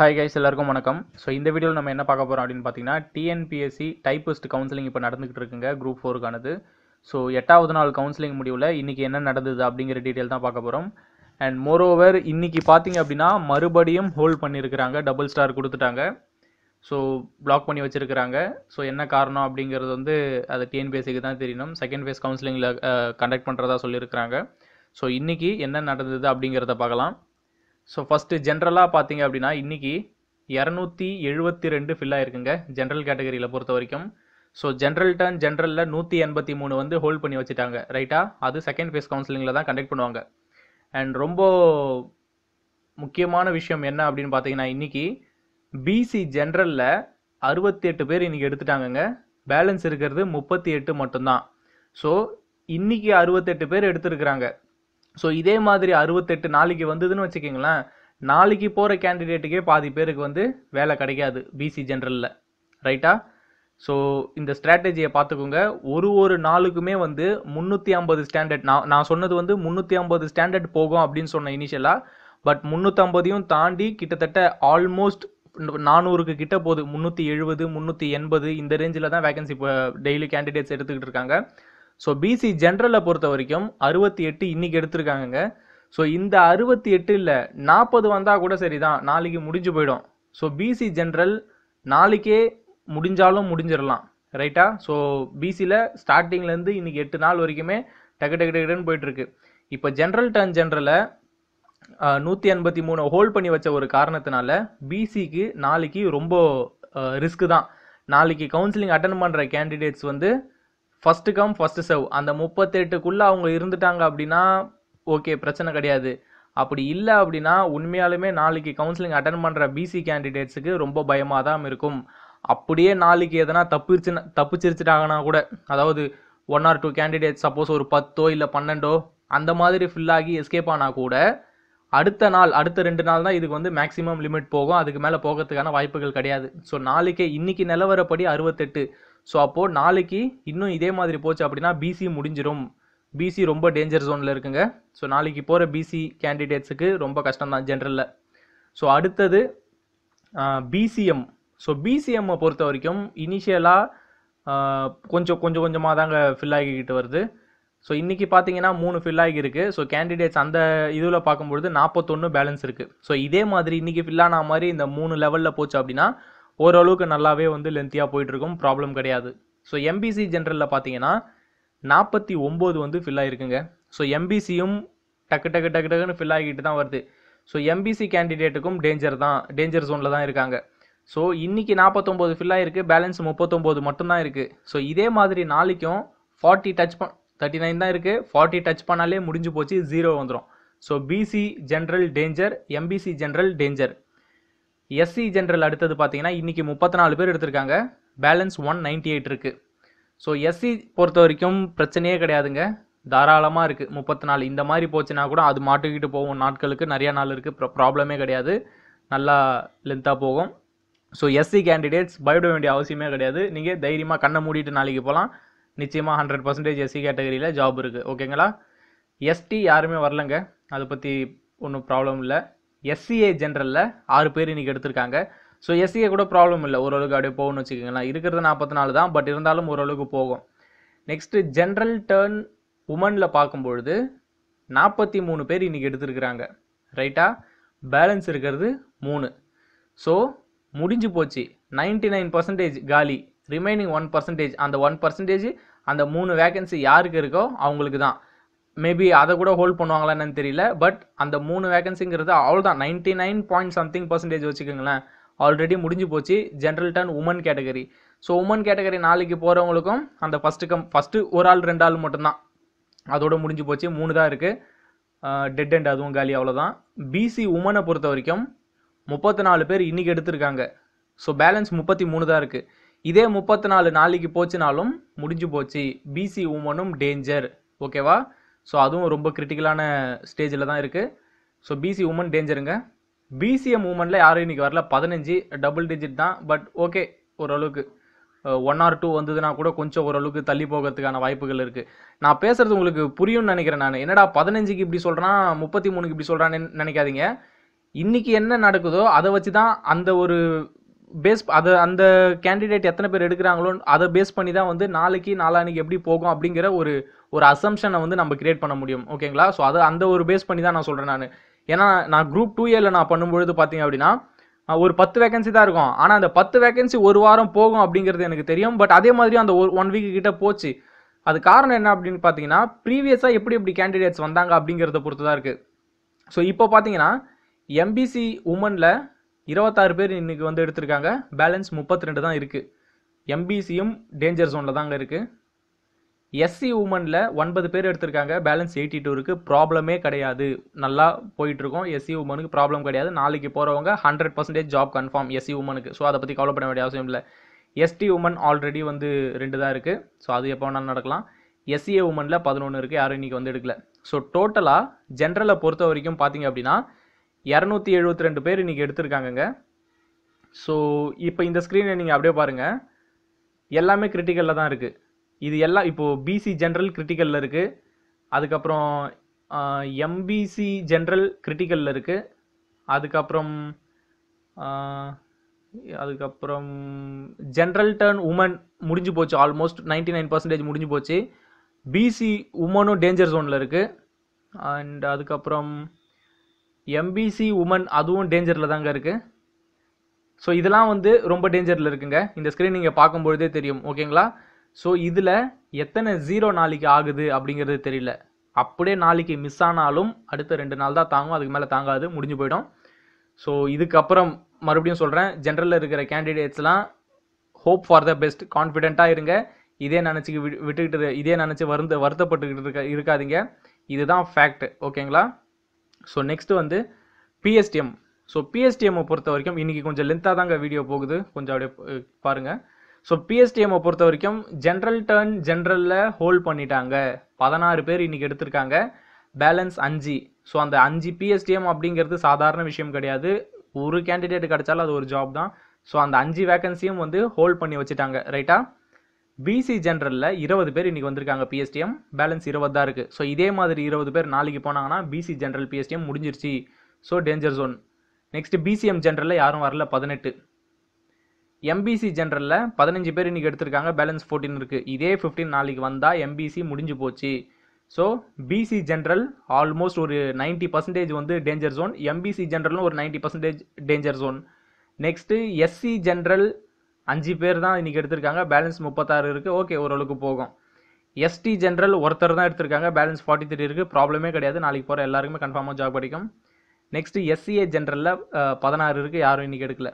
Hi guys எல்லாருக்கும் வணக்கம். So இந்த வீடியோவில் நம்ம என்ன பார்க்க போகிறோம் அப்படின்னு பார்த்தீங்கன்னா டிஎன்பிஎஸ்சி டைப்பிஸ்ட் கவுன்சிலிங் இப்போ நடந்துகிட்டு இருக்குங்க குரூப் ஃபோருக்கானது ஸோ எட்டாவது நாள் கவுன்சிலிங் முடிவில் இன்றைக்கி என்ன நடந்தது அப்படிங்கிற டீட்டெயில் தான் பார்க்க போகிறோம் அண்ட் மோரோவர் இன்றைக்கி பார்த்தீங்க அப்படின்னா மறுபடியும் ஹோல்ட் பண்ணியிருக்கிறாங்க டபுள் ஸ்டார் கொடுத்துட்டாங்க. ஸோ பிளாக் பண்ணி வச்சிருக்கிறாங்க. ஸோ என்ன காரணம் அப்படிங்கிறது வந்து அது டிஎன்பிஎஸ்சிக்கு தான் தெரியணும். செகண்ட் ஃபேஸ் கவுன்சிலிங்கில் கண்டக்ட் பண்ணுறதா சொல்லியிருக்கிறாங்க. ஸோ இன்றைக்கி என்ன நடந்தது அப்படிங்கிறத பார்க்கலாம். ஸோ ஃபஸ்ட்டு ஜென்ரலாக பார்த்தீங்க அப்படின்னா இன்றைக்கி இரநூத்தி எழுபத்தி ரெண்டு ஃபில் ஆயிருக்குங்க ஜென்ரல் கேட்டகரியில் பொறுத்த வரைக்கும். ஸோ ஜென்ரல் டர்ன் ஜென்ரலில் நூற்றி எண்பத்தி மூணு வந்து ஹோல்ட் பண்ணி வச்சுட்டாங்க ரைட்டா அது செகண்ட் ஃபேஸ் கவுன்சிலிங்கில் தான் கண்டக்ட் பண்ணுவாங்க. அண்ட் ரொம்ப முக்கியமான விஷயம் என்ன அப்படின்னு பார்த்தீங்கன்னா இன்றைக்கி பிசி ஜென்ரலில் அறுபத்தி எட்டு பேர் இன்றைக்கி எடுத்துட்டாங்கங்க. பேலன்ஸ் இருக்கிறது முப்பத்தி எட்டு மட்டும்தான். ஸோ இன்றைக்கி அறுபத்தெட்டு பேர் எடுத்துருக்குறாங்க. ஸோ இதே மாதிரி அறுபத்தெட்டு நாளைக்கு வந்ததுன்னு வச்சுக்கிங்களேன் நாளைக்கு போகிற கேண்டிடேட்டுக்கே பாதி பேருக்கு வந்து வேலை கிடைக்காது பிசி ஜென்ரலில் ரைட்டா ஸோ இந்த ஸ்ட்ராட்டஜியை பார்த்துக்கோங்க. ஒரு ஒரு நாளுக்குமே வந்து முந்நூற்றி ஐம்பது ஸ்டாண்டர்ட் நான் நான் சொன்னது வந்து முந்நூற்றி ஐம்பது ஸ்டாண்டர்ட் போகும் அப்படின்னு சொன்னேன் இனிஷியலாக பட் முந்நூற்றம்பதையும் தாண்டி கிட்டத்தட்ட ஆல்மோஸ்ட் நானூறுக்கு கிட்ட போகுது. முந்நூற்றி எழுபது முந்நூற்றி எண்பது இந்த ரேஞ்சில் தான் வேகன்சி இப்போ டெய்லி கேண்டிடேட்ஸ் எடுத்துக்கிட்டு இருக்காங்க. ஸோ பிசி ஜென்ரலை பொறுத்த வரைக்கும் அறுபத்தி எட்டு இன்னைக்கு எடுத்திருக்காங்கங்க. ஸோ இந்த அறுபத்தி எட்டு இல்லை நாற்பது வந்தால் கூட சரிதான். நாளைக்கு முடிஞ்சு போயிடும். ஸோ பிசி ஜென்ரல் நாளைக்கே முடிஞ்சாலும் முடிஞ்சிடலாம். ரைட்டா ஸோ பிசியில் ஸ்டார்டிங்லேருந்து இன்னைக்கு எட்டு நாள் வரைக்குமே டக்கு டக்கு டக்குன்னு போயிட்டுருக்கு. இப்போ ஜென்ரல் டர்ன் ஜென்ரலை நூற்றி எண்பத்தி மூணு ஹோல்ட் பண்ணி வச்ச ஒரு காரணத்தினால பிசிக்கு நாளைக்கு ரொம்ப ரிஸ்க்கு தான். நாளைக்கு கவுன்சிலிங் அட்டன் பண்ணுற கேண்டிடேட்ஸ் வந்து ஃபஸ்ட்டு கம் ஃபஸ்ட்டு சர்வ் அந்த முப்பத்தெட்டுக்குள்ளே அவங்க இருந்துட்டாங்க அப்படின்னா ஓகே பிரச்சனை கிடையாது. அப்படி இல்லை அப்படின்னா உண்மையாலுமே நாளைக்கு கவுன்சிலிங் அட்டன் பண்ணுற பிசி கேண்டிடேட்ஸுக்கு ரொம்ப பயமாக தான் இருக்கும். அப்படியே நாளைக்கு எதனா தப்பிச்சுன்னா தப்பிச்சிருச்சுட்டாங்கன்னா கூட அதாவது one or two candidate suppose ஒரு பத்தோ இல்லை பன்னெண்டோ அந்த மாதிரி ஃபில் ஆகி எஸ்கேப் ஆனால் கூட அடுத்த நாள் அடுத்த ரெண்டு நாள் தான் இதுக்கு வந்து மேக்ஸிமம் லிமிட் போகும். அதுக்கு மேலே போகிறதுக்கான வாய்ப்புகள் கிடையாது. ஸோ நாளைக்கே இன்றைக்கி நிலவரப்படி அறுபத்தெட்டு ஸோ அப்போது நாளைக்கு இன்னும் இதே மாதிரி போச்சு அப்படின்னா பிசி முடிஞ்சிடும் பிசி ரொம்ப டேஞ்சர் ஜோனில் இருக்குங்க. ஸோ நாளைக்கு போகிற பிசி கேண்டிடேட்ஸுக்கு ரொம்ப கஷ்டம் தான் ஜென்ரலில் ஸோ அடுத்தது பிசிஎம் ஸோ பிசிஎம்மை பொறுத்த வரைக்கும் இனிஷியலாக கொஞ்சம் கொஞ்சம் கொஞ்சமாக தாங்க ஃபில் ஆகிக்கிட்டு வருது. ஸோ இன்றைக்கி பார்த்தீங்கன்னா மூணு ஃபில் ஆகியிருக்கு. ஸோ கேண்டிடேட்ஸ் அந்த இதில் பார்க்கும்பொழுது நாற்பத்தொன்று பேலன்ஸ் இருக்குது ஸோ இதே மாதிரி இன்றைக்கி ஃபில் ஆன மாதிரி இந்த மூணு லெவலில் போச்சு அப்படின்னா ஓரளவுக்கு நல்லாவே வந்து லென்த்தியாக போயிட்டுருக்கும். ப்ராப்ளம் கிடையாது. ஸோ எம்பிசி ஜென்ரலில் பார்த்தீங்கன்னா நாற்பத்தி ஒம்பது வந்து ஃபில் ஆகிருக்குங்க ஸோ எம்பிசியும் டக்கு டக்கு டக்கு டக்குன்னு ஃபில் ஆகிட்டு தான் வருது. ஸோ எம்பிசி கேண்டிடேட்டுக்கும் டேஞ்சர் தான். டேஞ்சர் ஜோனில் தான் இருக்காங்க. ஸோ இன்றைக்கி நாற்பத்தொம்போது ஃபில் ஆகிருக்கு பேலன்ஸ் முப்பத்தொம்போது மட்டும்தான் இருக்குது ஸோ இதே மாதிரி நாளைக்கும் ஃபார்ட்டி டச் பண் தேர்ட்டி நைன் தான் இருக்குது ஃபார்ட்டி டச் பண்ணாலே முடிஞ்சு போச்சு. ஜீரோ வந்துடும் so BC general danger MBC general danger SC general அடுத்தது பார்த்தீங்கன்னா இன்றைக்கி முப்பத்தி நாலு பேர் எடுத்திருக்காங்க. பேலன்ஸ் ஒன் நைன்டி எயிட் இருக்குது ஸோ எஸ்சி பொறுத்த வரைக்கும் பிரச்சனையே கிடையாதுங்க. தாராளமாக இருக்குது முப்பத்தி நாலு இந்த மாதிரி போச்சுன்னா கூட அது மாட்டுக்கிட்டு போகும். நாட்களுக்கு நிறையா நாள் இருக்குது ப்ராப்ளமே கிடையாது. நல்லா லென்த்தாக போகும். ஸோ எஸ்சி கேண்டிடேட்ஸ் பயப்பட வேண்டிய அவசியமே கிடையாது. நீங்கள் தைரியமாக கண்ணை மூடிட்டு நாளைக்கு போகலாம். நிச்சயமாக ஹண்ட்ரட் பர்சன்டேஜ் எஸ்சி கேட்டகரியில் ஜாப் இருக்குது ஓகேங்களா எஸ்டி யாருமே வரலங்க. அதை பற்றி ஒன்றும் ப்ராப்ளம் இல்லை. எஸ்சிஏ ஜென்ரலில் ஆறு பேர் இன்றைக்கி எடுத்திருக்காங்க. ஸோ எஸ்சிஏ கூட ப்ராப்ளம் இல்லை. ஓரளவுக்கு அப்படியே போகணும்னு வச்சுக்கோங்களேன். இருக்கிறது நாற்பத்தி நாலு தான் பட் இருந்தாலும் ஓரளவுக்கு போகும். நெக்ஸ்ட்டு ஜென்ரல் டேர்ன் உமனில் பார்க்கும்பொழுது நாற்பத்தி மூணு பேர் இன்றைக்கி எடுத்திருக்கிறாங்க. ரைட்டா பேலன்ஸ் இருக்கிறது மூணு. ஸோ முடிஞ்சு போச்சு. நைன்டி நைன் பர்சன்டேஜ் காலி. ரிமைனிங் ஒன் பர்சன்டேஜ் அந்த ஒன் பர்சன்டேஜ் அந்த மூணு வேகன்சி யாருக்கு இருக்கோ அவங்களுக்கு தான். மேபி அதை கூட ஹோல்ட் பண்ணுவாங்களான்னு தெரியல பட் அந்த மூணு வேகன்சிங்கிறது அவ்வளோதான் ninety nine point something percentage வச்சுக்கோங்களேன். ஆல்ரெடி முடிஞ்சு போச்சு general turn woman category so woman category நாளைக்கு போகிறவங்களுக்கும் அந்த ஃபஸ்ட்டு கம் ஃபஸ்ட்டு ஒரு ஆள் ரெண்டு ஆள் மட்டும்தான். அதோட முடிஞ்சு போச்சு மூணு தான் இருக்குது டெட் அண்ட் அதுவும் காலி அவ்வளோதான் பிசி உமனை பொறுத்த வரைக்கும் முப்பத்தி நாலு பேர் இன்றைக்கி எடுத்திருக்காங்க. ஸோ பேலன்ஸ் முப்பத்தி மூணு தான் இருக்குது இதே முப்பத்தி நாலு நாளைக்கு போச்சுனாலும் முடிஞ்சு போச்சு. பிசி உமனும் டேஞ்சர் ஓகேவா ஸோ அதுவும் ரொம்ப கிரிட்டிக்கலான ஸ்டேஜில் தான் இருக்குது ஸோ பிசி உமன் டேஞ்சருங்க பிசிஎம் உமனில் யாரும் இன்றைக்கி வரல. பதினஞ்சு டபுள் டிஜிட் தான். பட் ஓகே ஓரளவுக்கு ஒன் ஆர் டூ வந்ததுன்னா கூட கொஞ்சம் ஓரளவுக்கு தள்ளி போகிறதுக்கான வாய்ப்புகள் இருக்குது நான் பேசுகிறது உங்களுக்கு புரியும்னு நினைக்கிறேன் நான். என்னடா பதினஞ்சுக்கு இப்படி சொல்கிறான் முப்பத்தி மூணுக்கு இப்படி சொல்கிறான்னு நினைக்காதீங்க. இன்றைக்கி என்ன நடக்குதோ அதை வச்சு தான் அந்த ஒரு பேஸ் அதை அந்த கேண்டிடேட் எத்தனை பேர் எடுக்கிறாங்களோ அதை பேஸ் பண்ணி தான் வந்து நாளைக்கு நாளான்னைக்கு எப்படி போகும் அப்படிங்கிற ஒரு ஒரு அசம்ஷனை வந்து நம்ம கிரியேட் பண்ண முடியும். ஓகேங்களா ஸோ அதை அந்த ஒரு பேஸ் பண்ணி தான் நான் சொல்கிறேன் நான். ஏன்னா நான் குரூப் டூ ஏல நான் பண்ணும்பொழுது பார்த்தீங்க அப்படின்னா ஒரு பத்து வேகன்சி தான் இருக்கும். ஆனால் அந்த பத்து வேகன்சி ஒரு வாரம் போகும் அப்படிங்கிறது எனக்கு தெரியும். பட் அதே மாதிரி அந்த ஒரு ஒன் வீக் கிட்ட போச்சு. அது காரணம் என்ன அப்படின்னு பார்த்தீங்கன்னா ப்ரீவியஸாக எப்படி எப்படி கேண்டிடேட்ஸ் வந்தாங்க அப்படிங்கிறத பொறுத்து தான் இருக்குது ஸோ இப்போ பார்த்தீங்கன்னா எம்பிசி உமனில் இருபத்தாறு பேர் இன்னைக்கு வந்து எடுத்திருக்காங்க. பேலன்ஸ் முப்பத்தி ரெண்டு தான் இருக்குது எம்பிசியும் டேஞ்சர் ஜோனில் தாங்க இருக்குது எஸ்சி உமனில் ஒன்பது பேர் எடுத்திருக்காங்க. பேலன்ஸ் எயிட்டி டூ இருக்குது ப்ராப்ளமே கிடையாது. நல்லா போயிட்டுருக்கோம். எஸ்சி உமனுக்கு ப்ராப்ளம் கிடையாது. நாளைக்கு போகிறவங்க hundred percentage job confirm SC உமனுக்கு ஸோ அதை பற்றி கவலைப்பட வேண்டிய அவசியம் இல்லை. எஸ்டி உமன் ஆல்ரெடி வந்து ரெண்டு தான் இருக்குது ஸோ அது எப்போ வேணாலும் நடக்கலாம். எஸ்சிஏ உமனில் பதினொன்று இருக்குது யாரும் இன்றைக்கி வந்து எடுக்கல. ஸோ டோட்டலாக ஜென்ரலை பொறுத்த வரைக்கும் பார்த்தீங்க அப்படின்னா இரநூத்தி எழுபத்தி ரெண்டு பேர் இன்றைக்கி எடுத்திருக்காங்கங்க. ஸோ இப்போ இந்த ஸ்க்ரீனை நீங்கள் அப்படியே பாருங்கள் எல்லாமே கிரிட்டிக்கலில் தான் இருக்குது இது எல்லாம் இப்போது பிசி ஜென்ரல் கிரிட்டிக்கலில் இருக்குது அதுக்கப்புறம் எம்பிசி ஜென்ரல் கிரிட்டிக்கலில் இருக்குது அதுக்கப்புறம் அதுக்கப்புறம் ஜென்ரல் டர்ன் உமன் முடிஞ்சு போச்சு. ஆல்மோஸ்ட் 99% நைன் பர்சன்டேஜ் முடிஞ்சு போச்சு. பிசி உமனும் டேஞ்சர் ஜோனில் இருக்குது அண்ட் அதுக்கப்புறம் எம்பிசி உமன் அதுவும் டேஞ்சரில் தாங்க இருக்குது ஸோ இதெல்லாம் வந்து ரொம்ப டேஞ்சரில் இருக்குங்க. இந்த ஸ்க்ரீன் நீங்கள் பார்க்கும்பொழுதே தெரியும் ஓகேங்களா? ஸோ இதில் எத்தனை ஜீரோ நாளைக்கு ஆகுது அப்படிங்கிறது தெரியல. அப்படியே நாளைக்கு மிஸ் ஆனாலும் அடுத்த ரெண்டு நாள் தான் தாங்கும் அதுக்கு மேலே தாங்காது முடிஞ்சு போயிடும். ஸோ இதுக்கப்புறம் மறுபடியும் சொல்கிறேன் ஜென்ரலில் இருக்கிற கேண்டிடேட்ஸ்லாம் ஹோப் ஃபார் த பெஸ்ட் கான்ஃபிடென்ட்டாக இருங்க. இதே நினச்சி விட்டுக்கிட்டு இதே நினச்சி வருந்த வருத்தப்பட்டுக்கிட்டு இருக்க இருக்காதீங்க. இதுதான் ஃபேக்ட் ஓகேங்களா? ஸோ நெக்ஸ்ட் வந்து பிஎஸ்டிஎம் ஸோ பிஎஸ்டிஎம்மை பொறுத்த வரைக்கும் இன்றைக்கி கொஞ்சம் லென்த்தாக தாங்க வீடியோ போகுது. கொஞ்சம் அப்படியே பாருங்கள் ஸோ பிஎஸ்டிஎம்மை பொறுத்த வரைக்கும் ஜென்ரல் டர்ன் ஜென்ரலில் ஹோல்ட் பண்ணிட்டாங்க. பதினாறு பேர் இன்றைக்கி எடுத்திருக்காங்க. பேலன்ஸ் அஞ்சு. ஸோ அந்த அஞ்சு பிஎஸ்டிஎம் அப்படிங்கிறது சாதாரண விஷயம் கிடையாது. ஒரு கேண்டிடேட் கிடைச்சாலும் அது ஒரு ஜாப் தான். ஸோ அந்த அஞ்சு வேகன்சியும் வந்து ஹோல்ட் பண்ணி வச்சுட்டாங்க. ரைட்டா பிசி ஜென்ரலில் இருபது பேர் இன்றைக்கி வந்திருக்காங்க பிஎஸ்டிஎம் பேலன்ஸ் இருபது தான் இருக்குது ஸோ இதே மாதிரி இருபது பேர் நாளைக்கு போனாங்கன்னா பிசி ஜென்ரல் பிஎஸ்டிஎம் முடிஞ்சிருச்சு. So danger zone next BCM ஜென்ரலில் யாரும் வரல பதினெட்டு. எம்பிசி ஜென்ரலில் பதினஞ்சு பேர் இன்றைக்கி எடுத்திருக்காங்க பேலன்ஸ் ஃபோர்டீன் இருக்குது இதே ஃபிஃப்டீன் நாளைக்கு வந்தால் எம்பிசி முடிஞ்சு போச்சு. ஸோ பிசி ஜென்ரல் ஆல்மோஸ்ட் ஒரு 90% பர்சன்டேஜ் வந்து டேஞ்சர் ஜோன் எம்பிசி ஜென்ரலும் ஒரு 90% percentage danger zone next SC general அஞ்சு பேர் தான் இன்றைக்கி எடுத்திருக்காங்க. பேலன்ஸ் முப்பத்தாறு இருக்குது ஓகே ஓரளவுக்கு போகும். எஸ்டி ஜென்ரல் ஒருத்தர் தான் எடுத்திருக்காங்க. பேலன்ஸ் ஃபார்ட்டி த்ரீ இருக்குது ப்ராப்ளமே கிடையாது. நாளைக்கு போகிற எல்லாருக்குமே கன்ஃபார்மாக ஜாப் கிடைக்கும். நெக்ஸ்ட்டு எஸ்சிஏ ஜென்ரலில் பதினாறு இருக்குது யாரும் இன்றைக்கி எடுக்கல.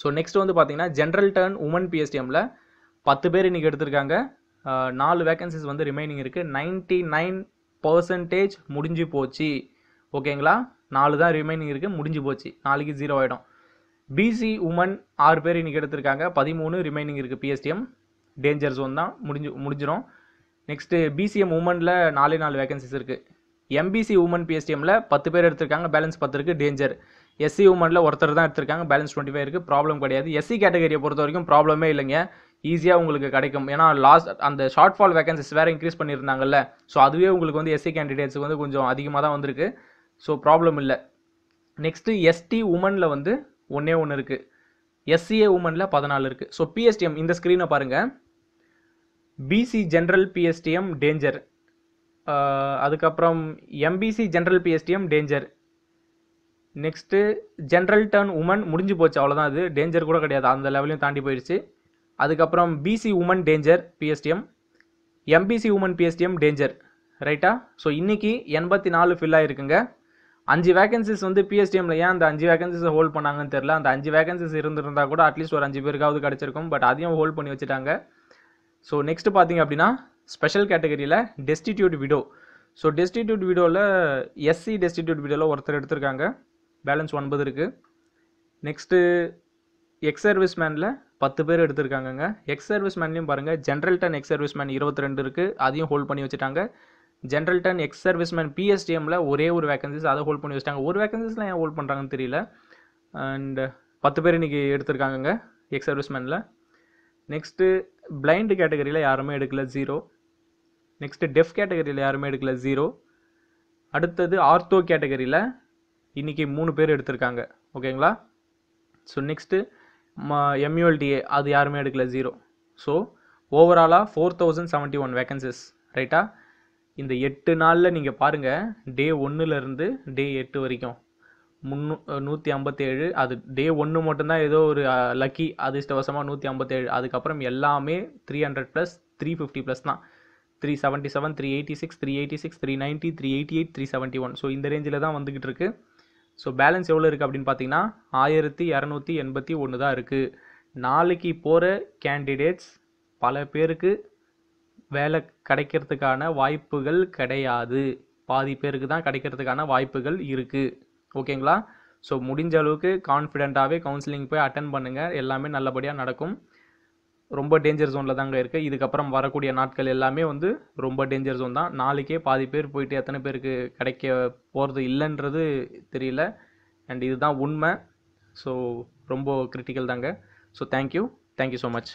ஸோ நெக்ஸ்ட் வந்து பார்த்தீங்கன்னா ஜென்ரல் டர்ன் உமன் பிஎஸ்டிஎம்மில் பத்து பேர் இன்றைக்கி எடுத்திருக்காங்க. நாலு வேகன்சிஸ் வந்து ரிமைனிங் இருக்குது நைன்ட்டி நைன் பர்சன்டேஜ் முடிஞ்சு போச்சு. ஓகேங்களா நாலு தான் ரிமைனிங் இருக்குது முடிஞ்சு போச்சு. நாளைக்கு ஜீரோ ஆகிடும் பிசி உமன் ஆறு பேர் இன்றைக்கி எடுத்திருக்காங்க. பதிமூணு ரிமைனிங் இருக்குது பிஎஸ்டிஎம் டேஞ்சர் ஜோன் தான். முடிஞ்சு முடிஞ்சிடும் நெக்ஸ்ட்டு பிசிஎம் உமனில் நாலே நாலு வேகன்சிஸ் இருக்குது எம்பிசி உமன் பிஎஸ்டிஎம்மில் பத்து பேர் எடுத்திருக்காங்க. பேலன்ஸ் பத்து இருக்குது டேஞ்சர் எஸ்சி உமனில் ஒருத்தர் தான் எடுத்திருக்காங்க. பேலன்ஸ் டுவெண்ட்டி ஃபைவ் இருக்குது ப்ராப்ளம் கிடையாது எஸ்சி கேட்டகரியை பொறுத்த வரைக்கும் ப்ராப்ளமே இல்லைங்க. ஈஸியாக உங்களுக்கு கிடைக்கும். ஏன்னா லாஸ்ட் அந்த ஷார்ட் ஃபால் வேகன்சிஸ் வேறு இன்க்ரீஸ் பண்ணியிருந்தாங்கல்ல. ஸோ அதுவே உங்களுக்கு வந்து எஸ்சி கேண்டிடேட்ஸுக்கு வந்து கொஞ்சம் அதிகமாக தான் வந்திருக்கு. ஸோ ப்ராப்ளம் இல்லை. நெக்ஸ்ட்டு எஸ்டி உமனில் வந்து ஒன்றே ஒன்று இருக்குது எஸ்சிஏ உமனில் பதினாலு இருக்குது ஸோ பிஎஸ்டிஎம் இந்த ஸ்க்ரீனை பாருங்கள் பிசி ஜென்ரல் பிஎஸ்டிஎம் டேஞ்சர் அதுக்கப்புறம் MBC general PSTM danger next general turn woman முடிஞ்சு போச்சு அவ்வளோதான் அது. டேஞ்சர் கூட கிடையாது. அந்த லெவலையும் தாண்டி போயிடுச்சு அதுக்கப்புறம் BC woman danger PSTM MBC woman PSTM danger ரைட்டா ஸோ இன்றைக்கி எண்பத்தி நாலு ஃபில் ஆயிருக்குங்க. அஞ்சு வேகன்சிஸ் வந்து பிஎஸ்டிஎம்ல ஏன் அந்த அஞ்சு வேகன்சிஸை ஹோல்ட் பண்ணாங்கன்னு தெரில அந்த அஞ்சு வேகன்சிஸ் இருந்திருந்தா கூட அட்லீஸ்ட் ஒரு அஞ்சு பேருக்காவது கிடச்சிருக்கும். பட் அதையும் ஹோல்ட் பண்ணி வச்சுட்டாங்க. ஸோ நெக்ஸ்ட் பார்த்தீங்க அப்படின்னா ஸ்பெஷல் கேட்டகரியில் டெஸ்டிடியூட் விடோ ஸோ டெஸ்டிடியூட் விடோவில் எஸ்சி டெஸ்டிடியூட் விடோவில் ஒருத்தர் எடுத்திருக்காங்க. பேலன்ஸ் ஒன்பது இருக்குது நெக்ஸ்ட்டு எக்ஸ் சர்வீஸ் மேனில் பத்து பேர் எடுத்திருக்காங்கங்க. எக்ஸ் சர்வீஸ் மேன்லேயும் பாருங்கள் general turn ex service man இருபத்தி ரெண்டு இருக்குது அதையும் ஹோல்ட் பண்ணி வச்சுட்டாங்க. ஜென்ரல் டன் எக்ஸ் சர்வீஸ்மேன் பிஎஸ்டிஎம்மில் ஒரே ஒரு வேகன்சிஸ் அதை ஹோல்ட் பண்ணி வச்சிட்டாங்க. ஒரு வேகன்சிஸ்லாம் ஏன் ஹோல்ட் பண்ணுறாங்கன்னு தெரியல. அண்ட் பத்து பேர் இன்றைக்கி எடுத்திருக்காங்கங்க எக்ஸ் சர்வீஸ்மேனில் நெக்ஸ்ட்டு பிளைண்டு கேட்டகரியில் யாருமே எடுக்கல ஜீரோ நெக்ஸ்ட்டு டெஃப் கேட்டகரியில் யாருமே எடுக்கல ஜீரோ அடுத்தது ஆர்த்தோ கேட்டகரியில் இன்றைக்கி மூணு பேர் எடுத்திருக்காங்க. ஓகேங்களா ஸோ நெக்ஸ்ட்டு எம்யூஎல்டிஏ அது யாருமே எடுக்கல ஜீரோ ஸோ ஓவராலாக four thousand seventy one vacancies ரைட்டா இந்த எட்டு நாளில் நீங்கள் பாருங்கள் டே ஒன்றுலேருந்து டே எட்டு வரைக்கும். முன்னூ நூற்றி ஐம்பத்தேழு அது டே ஒன்று மட்டும்தான் ஏதோ ஒரு லக்கி அதிர்ஷ்டவசமாக நூற்றி ஐம்பத்தேழு. அதுக்கப்புறம் எல்லாமே three hundred plus three fifty plus தான். Three seventy seven three eighty six three eighty six three ninety three eighty eight three seventy one so இந்த ரேஞ்சில் தான் வந்துக்கிட்டு இருக்கு. ஸோ பேலன்ஸ் எவ்வளோ இருக்குது அப்படின்னு பார்த்தீங்கன்னா ஆயிரத்தி இரநூத்தி எண்பத்தி ஒன்று தான் இருக்குது நாளைக்கு போகிற கேண்டிடேட்ஸ் பல பேருக்கு வேலை கிடைக்கிறதுக்கான வாய்ப்புகள் கிடையாது. பாதி பேருக்கு தான் கிடைக்கிறதுக்கான வாய்ப்புகள் இருக்குது ஓகேங்களா? ஸோ முடிஞ்ச அளவுக்கு கான்ஃபிடெண்ட்டாகவே கவுன்சிலிங் போய் அட்டன் பண்ணுங்கள் எல்லாமே நல்லபடியாக நடக்கும். ரொம்ப டேஞ்சர் ஜோனில் தாங்க இருக்குது இதுக்கப்புறம் வரக்கூடிய நாட்கள் எல்லாமே வந்து ரொம்ப டேஞ்சர் ஜோன் தான். நாளைக்கே பாதி பேர் போயிட்டு எத்தனை பேருக்கு கிடைக்க போகிறது இல்லைன்றது தெரியல. அண்ட் இதுதான் உண்மை. ஸோ ரொம்ப கிரிட்டிக்கல் தாங்க. So thank you thank you so much